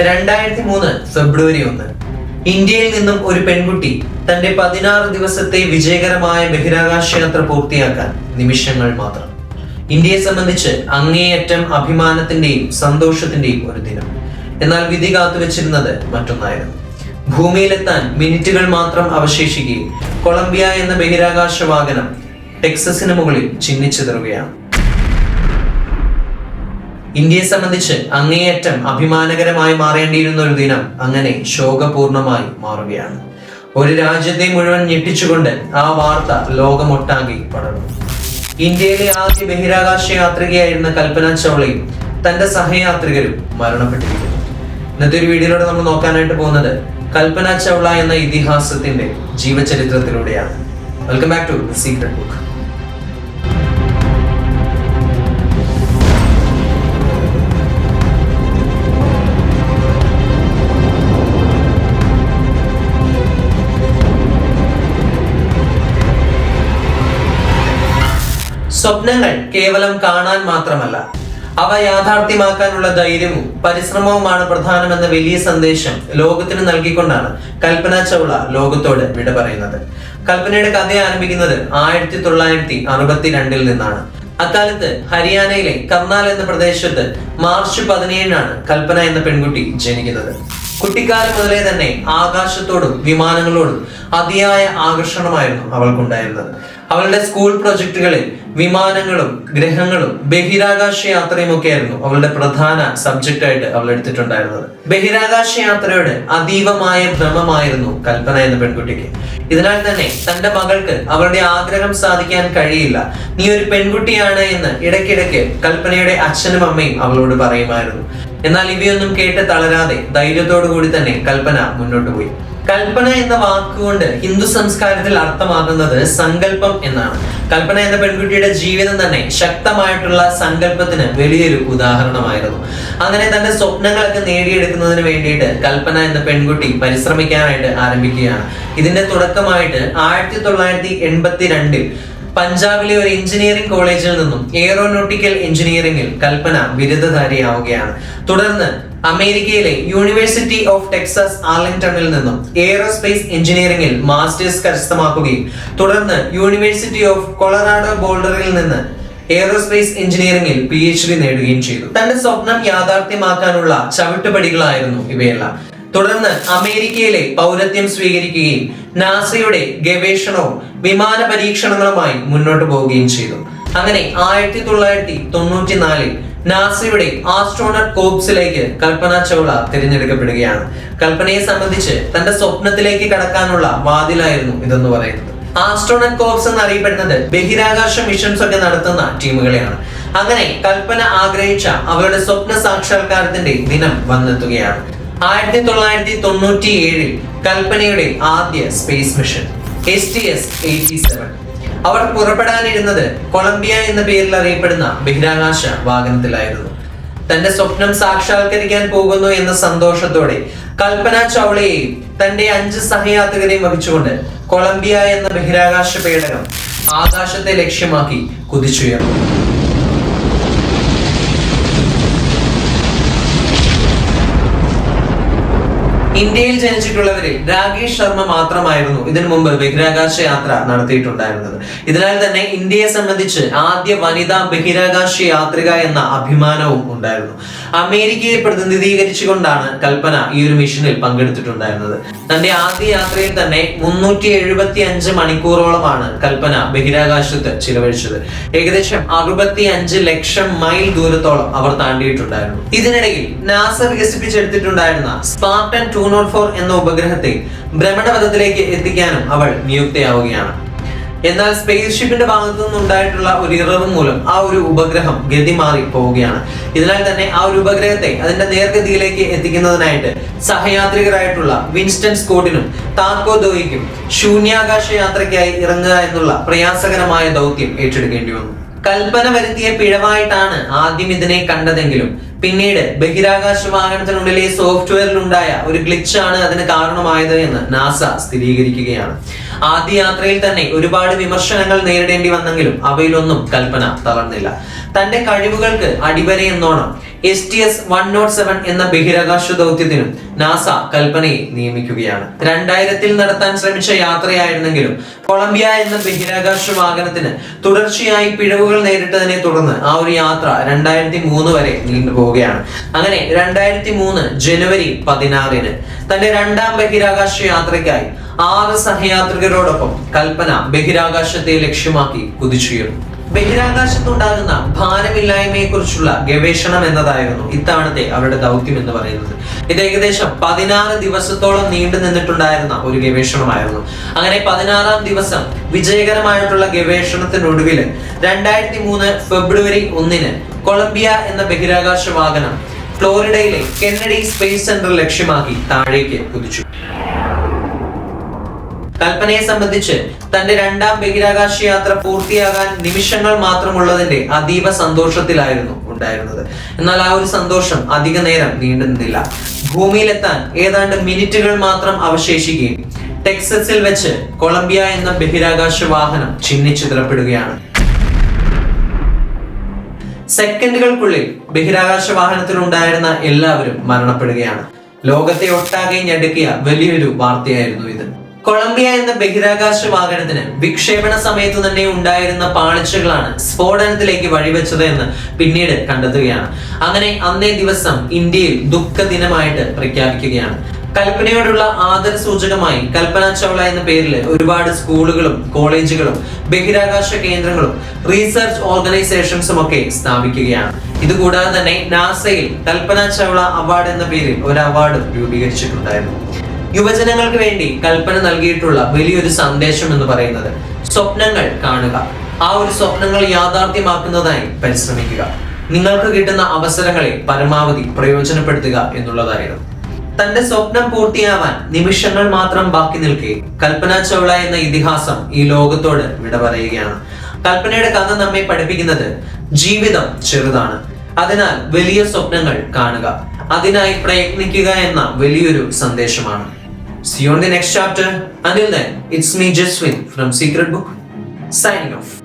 രണ്ടായിരത്തി മൂന്ന് ഫെബ്രുവരി ഒന്ന്. ഇന്ത്യയിൽ നിന്നും ഒരു പെൺകുട്ടി തന്റെ പതിനാറ് ദിവസത്തെ വിജയകരമായ ബഹിരാകാശ യാത്ര പൂർത്തിയാക്കാൻ നിമിഷങ്ങൾ മാത്രം. ഇന്ത്യയെ സംബന്ധിച്ച് അങ്ങേയറ്റം അഭിമാനത്തിന്റെയും സന്തോഷത്തിന്റെയും ഒരു ദിനം. എന്നാൽ വിധി കാത്തുവച്ചിരുന്നത് മറ്റൊന്നായിരുന്നു. ഭൂമിയിലെത്താൻ മിനിറ്റുകൾ മാത്രം അവശേഷിക്കുകയും കൊളംബിയ എന്ന ബഹിരാകാശ വാഹനം ടെക്സസിന് മുകളിൽ ചിഹ്നിച്ചിതറുകയാണ് ഇന്ത്യയെ സംബന്ധിച്ച് അങ്ങേയറ്റം അഭിമാനകരമായി മാറേണ്ടിയിരുന്ന ഒരു ദിനം അങ്ങനെ ശോകപൂർണമായി മാറുകയാണ്. ഒരു രാജ്യത്തെ മുഴുവൻ ഞെട്ടിച്ചുകൊണ്ട് ആ വാർത്ത ലോകമൊട്ടാകെ പടർന്നു. ഇന്ത്യയിലെ ആദ്യ ബഹിരാകാശ യാത്രികയായിരുന്ന കൽപ്പന ചൗളയും തന്റെ സഹയാത്രികരും മരണപ്പെട്ടിരിക്കുന്നു. ഇന്നത്തെ ഒരു വീഡിയോയിലൂടെ നമ്മൾ നോക്കാനായിട്ട് പോകുന്നത് കൽപ്പന ചൗള എന്ന ഇതിഹാസത്തിന്റെ ജീവചരിത്രത്തിലൂടെയാണ്. Welcome back to secret book സ്വപ്നങ്ങൾ കേവലം കാണാൻ മാത്രമല്ല അവ യാഥാർത്ഥ്യമാക്കാനുള്ള ധൈര്യവും പരിശ്രമവുമാണ് പ്രധാനമെന്ന വലിയ സന്ദേശം ലോകത്തിന് നൽകിക്കൊണ്ടാണ് കൽപ്പന ചൗള ലോകത്തോട് വിട പറയുന്നത്. കൽപ്പനയുടെ കഥ ആരംഭിക്കുന്നത് ആയിരത്തി തൊള്ളായിരത്തി അറുപത്തിരണ്ടിൽ നിന്നാണ്. അക്കാലത്ത് ഹരിയാനയിലെ കർണാൽ എന്ന പ്രദേശത്ത് മാർച്ച് പതിനേഴിനാണ് കൽപ്പന എന്ന പെൺകുട്ടി ജനിക്കുന്നത്. കുട്ടിക്കാലം മുതലേ തന്നെ ആകാശത്തോടും വിമാനങ്ങളോടും അതിയായ ആകർഷണമായിരുന്നു അവൾക്കുണ്ടായിരുന്നത്. അവളുടെ സ്കൂൾ പ്രൊജക്ടുകളിൽ വിമാനങ്ങളും ഗ്രഹങ്ങളും ബഹിരാകാശ യാത്രയും ഒക്കെ ആയിരുന്നു അവളുടെ പ്രധാന സബ്ജക്റ്റ് ആയിട്ട് അവൾ എടുത്തിട്ടുണ്ടായിരുന്നത്. ബഹിരാകാശ യാത്രയോട് അതീവമായ ഭ്രമമായിരുന്നു കൽപ്പന എന്ന പെൺകുട്ടിക്ക്. ഇതിനാൽ തന്നെ തന്റെ മകൾക്ക് അവളുടെ ആഗ്രഹം സാധിക്കാൻ കഴിയില്ല. നീ ഒരു പെൺകുട്ടിയാണ് എന്ന് ഇടയ്ക്കിടയ്ക്ക് കൽപ്പനയുടെ അച്ഛനും അമ്മയും അവളോട് പറയുമായിരുന്നു. എന്നാൽ ഇവയൊന്നും കേട്ട് തളരാതെ ധൈര്യത്തോടു കൂടി തന്നെ കൽപ്പന മുന്നോട്ട് പോയി. കൽപ്പന എന്ന വാക്കുകൊണ്ട് ഹിന്ദു സംസ്കാരത്തിൽ അർത്ഥമാകുന്നത് സങ്കല്പം എന്നാണ്. കൽപ്പന എന്ന പെൺകുട്ടിയുടെ ജീവിതം തന്നെ ശക്തമായിട്ടുള്ള സങ്കല്പത്തിന് വലിയൊരു ഉദാഹരണമായിരുന്നു. അങ്ങനെ തന്റെ സ്വപ്നങ്ങളൊക്കെ നേടിയെടുക്കുന്നതിന് വേണ്ടിയിട്ട് കൽപ്പന എന്ന പെൺകുട്ടി പരിശ്രമിക്കാനായിട്ട് ആരംഭിക്കുകയാണ്. ഇതിന്റെ തുടക്കമായിട്ട് ആയിരത്തി തൊള്ളായിരത്തി എൺപത്തി രണ്ടിൽ പഞ്ചാബിലെ ഒരു എഞ്ചിനീയറിംഗ് കോളേജിൽ നിന്നും എയറോനോട്ടിക്കൽ എഞ്ചിനീയറിംഗിൽ കൽപ്പന ബിരുദധാരിയാവുകയാണ്. തുടർന്ന് അമേരിക്കയിലെ യൂണിവേഴ്സിറ്റി ഓഫ് ടെക്സസ് ആർലിംഗ്ടണിൽ നിന്നും എയറോസ്പേസ് എഞ്ചിനീയറിംഗിൽ മാസ്റ്റേഴ്സ് കരസ്ഥമാക്കുകയും തുടർന്ന് യൂണിവേഴ്സിറ്റി ഓഫ് കൊളറാഡോ ബോൾഡറിൽ നിന്ന് എയറോസ്പേസ് എഞ്ചിനീയറിംഗിൽ പി എച്ച് ഡി നേടുകയും ചെയ്തു. തന്റെ സ്വപ്നം യാഥാർത്ഥ്യമാക്കാനുള്ള ചവിട്ടുപടികളായിരുന്നു ഇവയെല്ലാം. തുടർന്ന് അമേരിക്കയിലെ പൗരത്വം സ്വീകരിക്കുകയും നാസയുടെ ഗവേഷണവും വിമാന പരീക്ഷണങ്ങളുമായി മുന്നോട്ട് പോവുകയും ചെയ്തു. അങ്ങനെ ആയിരത്തി തൊള്ളായിരത്തി തൊണ്ണൂറ്റി നാലിൽ നാസയുടെ ആസ്ട്രോണറ്റ് കോപ്സിലേക്ക് കൽപ്പന ചൗള തിരഞ്ഞെടുക്കപ്പെടുകയാണ്. കൽപ്പനയെ സംബന്ധിച്ച് തന്റെ സ്വപ്നത്തിലേക്ക് കടക്കാനുള്ള വാതിലായിരുന്നു ഇതെന്ന് പറയുന്നത്. ആസ്ട്രോണറ്റ് കോപ്സ് എന്നറിയപ്പെടുന്നത് ബഹിരാകാശ മിഷൻസ് ഒക്കെ നടത്തുന്ന ടീമുകളെയാണ്. അങ്ങനെ കൽപ്പന ആഗ്രഹിച്ച അവരുടെ സ്വപ്ന സാക്ഷാത്കാരത്തിന്റെ ദിനം വന്നെത്തുകയാണ്. ആയിരത്തി തൊള്ളായിരത്തി തൊണ്ണൂറ്റി ഏഴിൽ കൽപ്പനയുടെ ആദ്യ space mission S T S eighty seven അവർ പുറപ്പെടാനിരുന്നത് കൊളംബിയ എന്ന പേരിൽ അറിയപ്പെടുന്ന ബഹിരാകാശ വാഹനത്തിലായിരുന്നു. തന്റെ സ്വപ്നം സാക്ഷാത്കരിക്കാൻ പോകുന്നു എന്ന സന്തോഷത്തോടെ കൽപ്പന ചൗളയെയും തന്റെ അഞ്ച് സഹയാത്രികരെയും വഹിച്ചുകൊണ്ട് കൊളംബിയ എന്ന ബഹിരാകാശ പേടകം ആകാശത്തെ ലക്ഷ്യമാക്കി കുതിച്ചുയർന്നു. ഇന്ത്യയിൽ ജനിച്ചിട്ടുള്ളവരിൽ രാകേഷ് ശർമ്മ മാത്രമായിരുന്നു ഇതിനു മുമ്പ് ബഹിരാകാശ യാത്ര നടത്തിയിട്ടുണ്ടായിരുന്നത്. ഇതിനാൽ തന്നെ ഇന്ത്യയെ സംബന്ധിച്ച് ആദ്യ വനിതാ ബഹിരാകാശ യാത്രിക എന്ന അഭിമാനവും ഉണ്ടായിരുന്നു. അമേരിക്കയെ പ്രതിനിധീകരിച്ചുകൊണ്ടാണ് കൽപ്പന ഈ ഒരു മിഷനിൽ പങ്കെടുത്തിട്ടുണ്ടായിരുന്നത്. തന്റെ ആദ്യ യാത്രയിൽ തന്നെ മുന്നൂറ്റി എഴുപത്തി അഞ്ച് മണിക്കൂറോളമാണ് കൽപ്പന ബഹിരാകാശത്ത് ചിലവഴിച്ചത്. ഏകദേശം അറുപത്തി അഞ്ച് ലക്ഷം മൈൽ ദൂരത്തോളം അവർ താണ്ടിയിട്ടുണ്ടായിരുന്നു. ഇതിനിടയിൽ നാസ വികസിപ്പിച്ചെടുത്തിട്ടുണ്ടായിരുന്ന സ്പാർട്ടൻ ടു നോട്ട് ഫോർ എന്ന ഉപഗ്രഹത്തെ ഭ്രമണപഥത്തിലേക്ക് എത്തിക്കാനും അവൾ നിയുക്തയാവുകയാണ്. എന്നാൽ സ്പേസ് ഷിപ്പിന്റെ ഭാഗത്തു നിന്നുണ്ടായിട്ടുള്ള ഒരു ഇറവ് മൂലം ആ ഒരു ഉപഗ്രഹം ഗതി മാറി പോവുകയാണ്. ഇതിനാൽ തന്നെ ആ ഒരു ഉപഗ്രഹത്തെ അതിന്റെ നേർഗതിയിലേക്ക് എത്തിക്കുന്നതിനായിട്ട് സഹയാത്രികരായിട്ടുള്ള വിൻസ്റ്റൺ സ്കോട്ടിനും താക്കോ ദോയിക്കും ശൂന്യാകാശ യാത്രയ്ക്കായി ഇറങ്ങുക എന്നുള്ള പ്രയാസകരമായ ദൗത്യം ഏറ്റെടുക്കേണ്ടി വന്നു. കൽപ്പന വരുത്തിയ പിഴവായിട്ടാണ് ആദ്യം ഇതിനെ കണ്ടതെങ്കിലും പിന്നീട് ബഹിരാകാശ വാഹനത്തിനുള്ളിലെ സോഫ്റ്റ്വെയറിൽ ഉണ്ടായ ഒരു ഗ്ലിച്ച് ആണ് അതിന് കാരണമായത് എന്ന് നാസ സ്ഥിരീകരിക്കുകയാണ്. ആദ്യ യാത്രയിൽ തന്നെ ഒരുപാട് വിമർശനങ്ങൾ നേരിടേണ്ടി വന്നെങ്കിലും അവയിലൊന്നും കൽപ്പന തളർന്നില്ല. തന്റെ കഴിവുകൾക്ക് അടിവരയെന്നോണം S T S one nought seven എന്ന ബഹിരാകാശ ദൗത്യത്തിനും നാസ കൽപ്പനയെ നിയമിക്കുകയാണ്. രണ്ടായിരത്തിൽ നടത്താൻ ശ്രമിച്ച യാത്രയായിരുന്നെങ്കിലും കൊളംബിയ എന്ന ബഹിരാകാശ വാഹനത്തിന് തുടർച്ചയായി പിഴവുകൾ നേരിട്ടതിനെ തുടർന്ന് ആ ഒരു യാത്ര രണ്ടായിരത്തി മൂന്ന് വരെ നീണ്ടുപോവുകയാണ് അങ്ങനെ രണ്ടായിരത്തി മൂന്ന് ജനുവരി പതിനാറിന് തന്റെ രണ്ടാം ബഹിരാകാശ യാത്രയ്ക്കായി ആറ് സഹയാത്രികരോടൊപ്പം കൽപ്പന ബഹിരാകാശത്തെ ലക്ഷ്യമാക്കി കുതിച്ചുയർന്നു. ബഹിരാകാശത്തുണ്ടാകുന്ന ഭാരമില്ലായ്മയെ കുറിച്ചുള്ള ഗവേഷണം എന്നതായിരുന്നു ഇത്തവണത്തെ അവരുടെ ദൗത്യം എന്ന് പറയുന്നത്. ഇത് ഏകദേശം പതിനാറ് ദിവസത്തോളം നീണ്ടു നിന്നിട്ടുണ്ടായിരുന്ന ഒരു ഗവേഷണമായിരുന്നു. അങ്ങനെ പതിനാറാം ദിവസം വിജയകരമായിട്ടുള്ള ഗവേഷണത്തിനൊടുവിൽ രണ്ടായിരത്തി മൂന്ന് ഫെബ്രുവരി ഒന്നിന് കൊളംബിയ എന്ന ബഹിരാകാശ വാഹനം ഫ്ലോറിഡയിലെ കെന്നഡി സ്പേസ് സെന്റർ ലക്ഷ്യമാക്കി താഴേക്ക് കുതിച്ചു. കൽപ്പനയെ സംബന്ധിച്ച് തന്റെ രണ്ടാം ബഹിരാകാശ യാത്ര പൂർത്തിയാകാൻ നിമിഷങ്ങൾ മാത്രമുള്ളതിന്റെ അതീവ സന്തോഷത്തിലായിരുന്നു ഉണ്ടായിരുന്നത്. എന്നാൽ ആ ഒരു സന്തോഷം അധിക നേരം നീണ്ടുന്നില്ല ഭൂമിയിലെത്താൻ ഏതാണ്ട് മിനിറ്റുകൾ മാത്രം അവശേഷിക്കുകയും ടെക്സസിൽ വെച്ച് കൊളംബിയ എന്ന ബഹിരാകാശ വാഹനം ചിഹ്നിച്ചിതറപ്പെടുകയാണ് സെക്കൻഡുകൾക്കുള്ളിൽ ബഹിരാകാശ വാഹനത്തിൽ ഉണ്ടായിരുന്ന എല്ലാവരും മരണപ്പെടുകയാണ്. ലോകത്തെ ഒട്ടാകെ ഞെടുക്കിയ വലിയൊരു വാർത്തയായിരുന്നു ഇത്. കൊളംബിയ എന്ന ബഹിരാകാശ വാഹനത്തിന് വിക്ഷേപണ സമയത്ത് തന്നെ ഉണ്ടായിരുന്ന പാളിച്ചകളാണ് സ്ഫോടനത്തിലേക്ക് വഴിവെച്ചത് എന്ന് പിന്നീട് കണ്ടെത്തുകയാണ്. അങ്ങനെ അന്നേ ദിവസം ഇന്ത്യയിൽ ദുഃഖ ദിനമായിട്ട് പ്രഖ്യാപിക്കുകയാണ്. കൽപ്പനയോടുള്ള ആദര സൂചകമായി കൽപ്പന ചൗള എന്ന പേരിൽ ഒരുപാട് സ്കൂളുകളും കോളേജുകളും ബഹിരാകാശ കേന്ദ്രങ്ങളും റീസർച്ച് ഓർഗനൈസേഷൻസും ഒക്കെ സ്ഥാപിക്കുകയാണ്. ഇതുകൂടാതെ തന്നെ നാസയിൽ കൽപ്പന ചൗള അവാർഡ് എന്ന പേരിൽ ഒരു അവാർഡും രൂപീകരിച്ചിട്ടുണ്ടായിരുന്നു. യുവജനങ്ങൾക്ക് വേണ്ടി കൽപ്പന നൽകിയിട്ടുള്ള വലിയൊരു സന്ദേശം എന്ന് പറയുന്നത് സ്വപ്നങ്ങൾ കാണുക. ആ ഒരു സ്വപ്നങ്ങൾ യാഥാർത്ഥ്യമാക്കുന്നതായി പരിശ്രമിക്കുക. നിങ്ങൾക്ക് കിട്ടുന്ന അവസരങ്ങളെ പരമാവധി പ്രയോജനപ്പെടുത്തുക എന്നുള്ളതായിരുന്നു. തന്റെ സ്വപ്നം പൂർത്തിയാവാൻ നിമിഷങ്ങൾ മാത്രം ബാക്കി നിൽക്കെ. കൽപ്പന ചൗള എന്ന ഇതിഹാസം ഈ ലോകത്തോട് വിട പറയുകയാണ്. കൽപ്പനയുടെ കഥ നമ്മെ പഠിപ്പിക്കുന്നത് ജീവിതം ചെറുതാണ്. അതിനാൽ വലിയ സ്വപ്നങ്ങൾ കാണുക. അതിനായി പ്രയത്നിക്കുക എന്ന വലിയൊരു സന്ദേശമാണ്. See you on the next chapter. Until then, it's me, Jaswin from Secret Book, signing off.